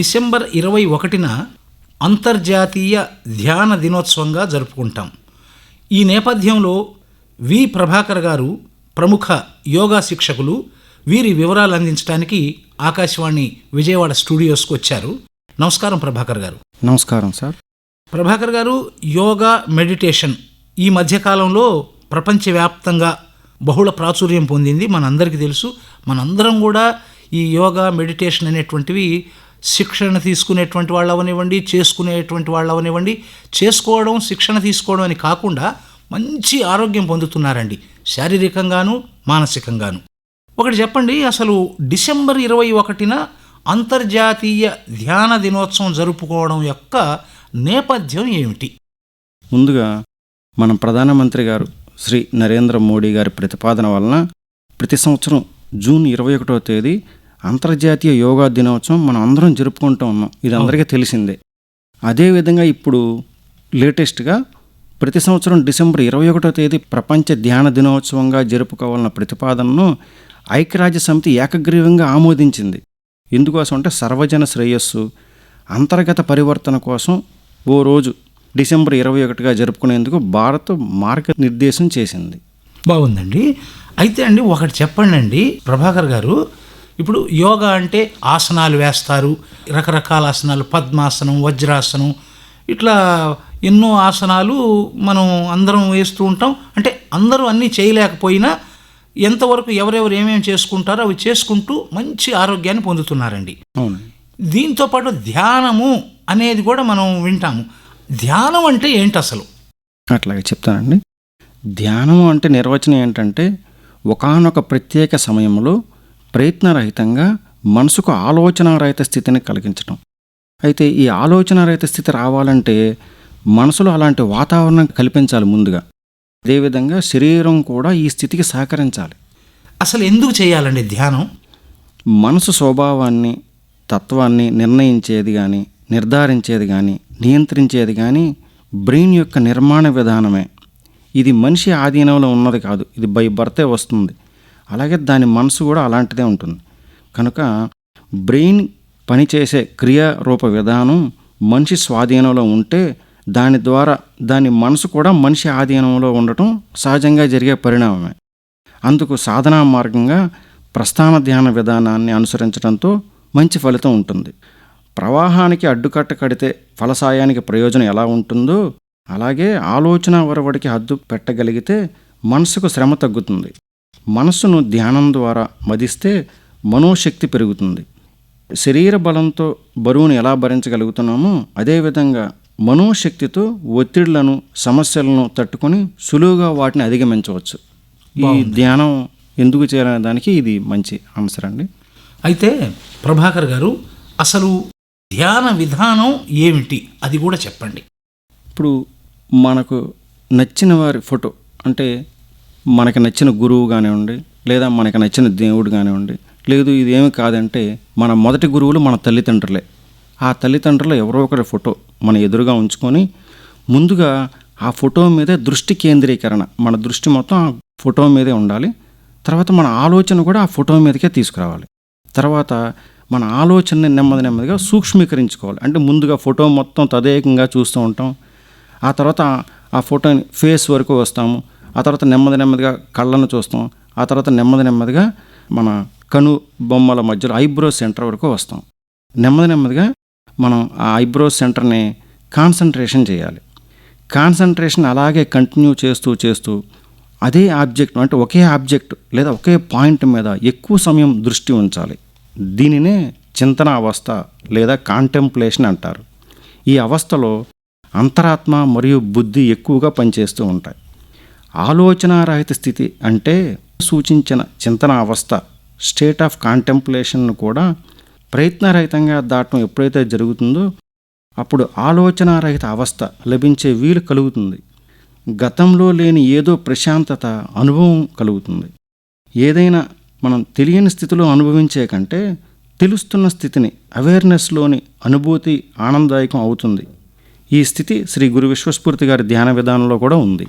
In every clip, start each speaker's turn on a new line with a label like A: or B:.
A: December ఇరవై ఒకటిన అంతర్జాతీయ ధ్యాన దినోత్సవంగా జరుపుకుంటాం. ఈ నేపథ్యంలో వి ప్రభాకర్ గారు ప్రముఖ యోగా శిక్షకులు వీరి వివరాలు అందించడానికి ఆకాశవాణి విజయవాడ స్టూడియోస్కి వచ్చారు. నమస్కారం ప్రభాకర్ గారు.
B: నమస్కారం సార్.
A: ప్రభాకర్ గారు యోగా మెడిటేషన్ ఈ మధ్యకాలంలో ప్రపంచవ్యాప్తంగా బహుళ ప్రాచుర్యం పొందింది. మనందరికీ తెలుసు. మనందరం కూడా ఈ యోగా మెడిటేషన్ అనేటువంటివి శిక్షణ తీసుకునేటువంటి వాళ్ళు అవనివ్వండి చేసుకునేటువంటి వాళ్ళు అవనివ్వండి చేసుకోవడం శిక్షణ తీసుకోవడం అని కాకుండా మంచి ఆరోగ్యం పొందుతున్నారండి. శారీరకంగాను మానసికంగాను. ఒకటి చెప్పండి అసలు డిసెంబర్ ఇరవై ఒకటిన అంతర్జాతీయ ధ్యాన దినోత్సవం జరుపుకోవడం యొక్క నేపథ్యం ఏమిటి?
B: ముందుగా మన ప్రధానమంత్రి గారు శ్రీ నరేంద్ర మోడీ గారి ప్రతిపాదన వలన ప్రతి సంవత్సరం జూన్ ఇరవై ఒకటవ తేదీ అంతర్జాతీయ యోగా దినోత్సవం మనం అందరం జరుపుకుంటూ ఉన్నాం. ఇది అందరికీ తెలిసిందే. అదేవిధంగా ఇప్పుడు లేటెస్ట్గా ప్రతి సంవత్సరం డిసెంబర్ ఇరవై ఒకటో తేదీ ప్రపంచ ధ్యాన దినోత్సవంగా జరుపుకోవాలన్న ప్రతిపాదనను ఐక్యరాజ్య సమితి ఏకగ్రీవంగా ఆమోదించింది. ఎందుకోసం అంటే సర్వజన శ్రేయస్సు అంతర్గత పరివర్తన కోసం ఓ రోజు డిసెంబర్ ఇరవై ఒకటిగా జరుపుకునేందుకు భారత్ మార్గనిర్దేశం చేసింది.
A: బాగుందండి. అయితే అండి ఒకటి చెప్పండి అండి ప్రభాకర్ గారు ఇప్పుడు యోగా అంటే ఆసనాలు వేస్తారు రకరకాల ఆసనాలు పద్మాసనం వజ్రాసనం ఇట్లా ఎన్నో ఆసనాలు మనం అందరం వేస్తూ ఉంటాం. అంటే అందరూ అన్నీ చేయలేకపోయినా ఎంతవరకు ఎవరెవరు ఏమేమి చేసుకుంటారో అవి చేసుకుంటూ మంచి ఆరోగ్యాన్ని పొందుతున్నారండి.
B: అవును
A: దీంతో పాటు ధ్యానము అనేది కూడా మనం వింటాము. ధ్యానం అంటే ఏంటి అసలు?
B: అట్లాగే చెప్తానండి. ధ్యానం అంటే నిర్వచనం ఏంటంటే ఒకానొక ప్రత్యేక సమయంలో ప్రయత్నరహితంగా మనసుకు ఆలోచనారహిత స్థితిని కలిగించడం అయితే ఈ ఆలోచనారహిత స్థితి రావాలంటే మనసులో అలాంటి వాతావరణం కల్పించాలి ముందుగా. అదేవిధంగా శరీరం కూడా ఈ స్థితికి సహకరించాలి.
A: అసలు ఎందుకు చేయాలండి ధ్యానం?
B: మనసు స్వభావాన్ని తత్వాన్ని నిర్ణయించేది కానీ నిర్ధారించేది కానీ నియంత్రించేది కానీ బ్రెయిన్ యొక్క నిర్మాణ విధానమే. ఇది మనిషి ఆధీనంలో ఉన్నది కాదు. ఇది బై బర్తే వస్తుంది. అలాగే దాని మనసు కూడా అలాంటిదే ఉంటుంది. కనుక బ్రెయిన్ పనిచేసే క్రియారూప విధానం మనిషి స్వాధీనంలో ఉంటే దాని ద్వారా దాని మనసు కూడా మనిషి ఆధీనంలో ఉండటం సహజంగా జరిగే పరిణామమే. అందుకు సాధనా మార్గంగా ప్రస్థాన ధ్యాన విధానాన్ని అనుసరించడంతో మంచి ఫలితం ఉంటుంది. ప్రవాహానికి అడ్డుకట్ట కడితే ఫలసాయానికి ప్రయోజనం ఎలా ఉంటుందో అలాగే ఆలోచన వరవడికి హద్దు పెట్టగలిగితే మనసుకు శ్రమ తగ్గుతుంది. మనస్సును ధ్యానం ద్వారా మదిస్తే మనోశక్తి పెరుగుతుంది. శరీర బలంతో బరువును ఎలా భరించగలుగుతున్నామో అదేవిధంగా మనోశక్తితో ఒత్తిళ్ళను సమస్యలను తట్టుకొని సులువుగా వాటిని అధిగమించవచ్చు. ఈ ధ్యానం ఎందుకు చేయాలనే దానికి ఇది మంచి ఆన్సర్ అండి.
A: అయితే ప్రభాకర్ గారు అసలు ధ్యాన విధానం ఏమిటి? అది కూడా చెప్పండి.
B: ఇప్పుడు మనకు నచ్చిన వారి ఫోటో అంటే మనకు నచ్చిన గురువు కానివ్వండి లేదా మనకు నచ్చిన దేవుడు కానివ్వండి లేదు ఇదేమి కాదంటే మన మొదటి గురువులు మన తల్లిదండ్రులే. ఆ తల్లిదండ్రులు ఎవరో ఒకరి ఫోటో మన ఎదురుగా ఉంచుకొని ముందుగా ఆ ఫోటో మీదే దృష్టి కేంద్రీకరణ. మన దృష్టి మొత్తం ఆ ఫోటో మీదే ఉండాలి. తర్వాత మన ఆలోచన కూడా ఆ ఫోటో మీదకే తీసుకురావాలి. తర్వాత మన ఆలోచనని నెమ్మది నెమ్మదిగా సూక్ష్మీకరించుకోవాలి. అంటే ముందుగా ఫోటో మొత్తం తదేకంగా చూస్తూ ఉంటాం. ఆ తర్వాత ఆ ఫోటోని ఫేస్ వరకు వస్తాము. ఆ తర్వాత నెమ్మది నెమ్మదిగా కళ్ళను చూస్తాం. ఆ తర్వాత నెమ్మది నెమ్మదిగా మన కను బొమ్మల మధ్యలో ఐబ్రో సెంటర్ వరకు వస్తాం. నెమ్మది నెమ్మదిగా మనం ఆ ఐబ్రో సెంటర్ని కాన్సన్ట్రేషన్ చేయాలి. కాన్సన్ట్రేషన్ అలాగే కంటిన్యూ చేస్తూ చేస్తూ అదే ఆబ్జెక్ట్ అంటే ఒకే ఆబ్జెక్ట్ లేదా ఒకే పాయింట్ మీద ఎక్కువ సమయం దృష్టి ఉంచాలి. దీనినే చింతన అవస్థ లేదా కాంటెంప్లేషన్ అంటారు. ఈ అవస్థలో అంతరాత్మ మరియు బుద్ధి ఎక్కువగా పనిచేస్తూ ఉంటాయి. ఆలోచనారహిత స్థితి అంటే సూచించిన చింతన అవస్థ స్టేట్ ఆఫ్ కాంటెంప్లేషన్ను కూడా ప్రయత్నరహితంగా దాటం ఎప్పుడైతే జరుగుతుందో అప్పుడు ఆలోచనారహిత అవస్థ లభించే వీలు కలుగుతుంది. గతంలో లేని ఏదో ప్రశాంతత అనుభవం కలుగుతుంది. ఏదైనా మనం తెలియని స్థితిలో అనుభవించే కంటే తెలుస్తున్న స్థితిని అవేర్నెస్లోని అనుభూతి ఆనందదాయకం అవుతుంది. ఈ స్థితి శ్రీ గురు విశ్వస్ఫూర్తి గారి ధ్యాన విధానంలో కూడా ఉంది.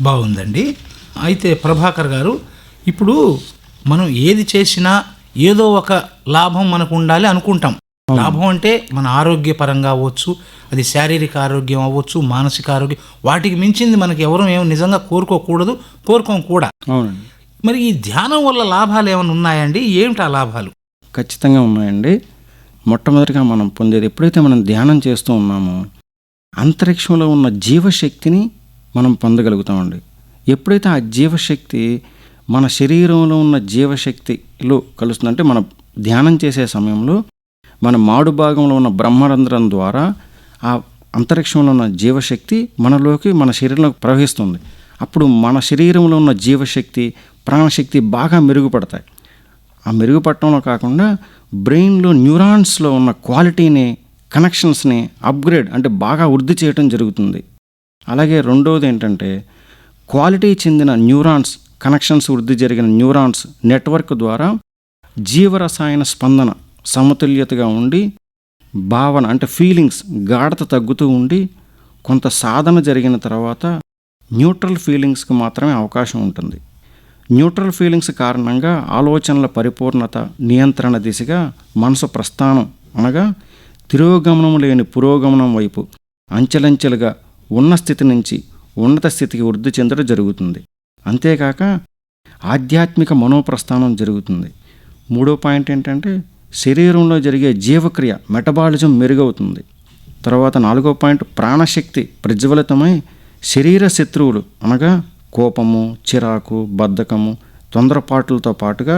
A: బాగుందండి. అయితే ప్రభాకర్ గారు ఇప్పుడు మనం ఏది చేసినా ఏదో ఒక లాభం మనకు ఉండాలి అనుకుంటాం. లాభం అంటే మన ఆరోగ్యపరంగా అవ్వచ్చు అది శారీరక ఆరోగ్యం అవ్వచ్చు మానసిక ఆరోగ్యం వాటికి మించింది మనకి ఎవరు ఏం నిజంగా కోరుకోకూడదు కోరుకోం కూడా.
B: అవునండి.
A: మరి ఈ ధ్యానం వల్ల లాభాలు ఏమైనా ఉన్నాయండి? ఏమిటి ఆ లాభాలు?
B: ఖచ్చితంగా ఉన్నాయండి. మొట్టమొదటిగా మనం పొందేది ఎప్పుడైతే మనం ధ్యానం చేస్తూ ఉన్నామో అంతరిక్షంలో ఉన్న జీవశక్తిని మనం పొందగలుగుతామండి. ఎప్పుడైతే ఆ జీవశక్తి మన శరీరంలో ఉన్న జీవశక్తిలో కలుస్తుందంటే మన ధ్యానం చేసే సమయంలో మన మాడు భాగంలో ఉన్న బ్రహ్మరంధ్రం ద్వారా ఆ అంతరిక్షంలో ఉన్న జీవశక్తి మనలోకి మన శరీరంలోకి ప్రవహిస్తుంది. అప్పుడు మన శరీరంలో ఉన్న జీవశక్తి ప్రాణశక్తి బాగా మెరుగుపడతాయి. ఆ మెరుగుపడటంలో కాకుండా బ్రెయిన్లో న్యూరాన్స్లో ఉన్న క్వాలిటీని కనెక్షన్స్ని అప్గ్రేడ్ అంటే బాగా వృద్ధి చేయటం జరుగుతుంది. అలాగే రెండవది ఏంటంటే క్వాలిటీ చెందిన న్యూరాన్స్ కనెక్షన్స్ వృద్ధి జరిగిన న్యూరాన్స్ నెట్వర్క్ ద్వారా జీవరసాయన స్పందన సమతుల్యతగా ఉండి భావన అంటే ఫీలింగ్స్ గాఢత తగ్గుతూ ఉండి కొంత సాధన జరిగిన తర్వాత న్యూట్రల్ ఫీలింగ్స్కి మాత్రమే అవకాశం ఉంటుంది. న్యూట్రల్ ఫీలింగ్స్ కారణంగా ఆలోచనల పరిపూర్ణత నియంత్రణ దిశగా మనసు ప్రస్థానం అనగా తిరోగమనం లేని పురోగమనం వైపు అంచెలంచెలుగా ఉన్న స్థితి నుంచి ఉన్నత స్థితికి వృద్ధి చెందడం జరుగుతుంది. అంతేకాక ఆధ్యాత్మిక మనోప్రస్థానం జరుగుతుంది. మూడో పాయింట్ ఏంటంటే శరీరంలో జరిగే జీవక్రియ మెటబాలిజం మెరుగవుతుంది. తర్వాత నాలుగో పాయింట్ ప్రాణశక్తి ప్రజ్వలితమై శరీర శత్రువులు అనగా కోపము చిరాకు బద్ధకము తొందరపాట్లతో పాటుగా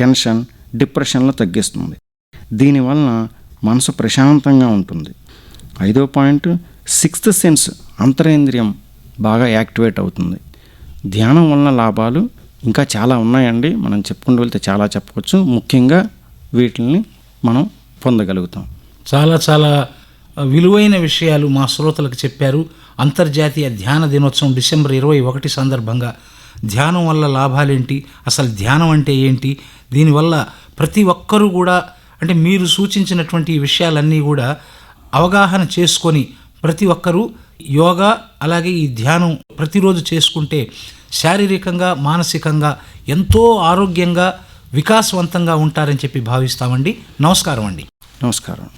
B: టెన్షన్ డిప్రెషన్లు తగ్గిస్తుంది. దీనివలన మనసు ప్రశాంతంగా ఉంటుంది. ఐదో పాయింట్ సిక్స్త్ సెన్స్ అంతరేంద్రియం బాగా యాక్టివేట్ అవుతుంది. ధ్యానం వలన లాభాలు ఇంకా చాలా ఉన్నాయండి. మనం చెప్పుకుంటూ వెళ్తే చాలా చెప్పవచ్చు. ముఖ్యంగా వీటిని మనం పొందగలుగుతాం.
A: చాలా చాలా విలువైన విషయాలు మా శ్రోతలకు చెప్పారు. అంతర్జాతీయ ధ్యాన దినోత్సవం డిసెంబర్ ఇరవై ఒకటి సందర్భంగా. ధ్యానం వల్ల లాభాలేంటి? అసలు ధ్యానం అంటే ఏంటి? దీనివల్ల ప్రతి ఒక్కరూ కూడా అంటే మీరు సూచించినటువంటి విషయాలన్నీ కూడా అవగాహన చేసుకొని ప్రతి ఒక్కరూ యోగా అలాగే ఈ ధ్యానం ప్రతిరోజు చేసుకుంటే శారీరకంగా మానసికంగా ఎంతో ఆరోగ్యంగా వికాసవంతంగా ఉంటారని చెప్పి భావిస్తామండి. నమస్కారం అండి.
B: నమస్కారం.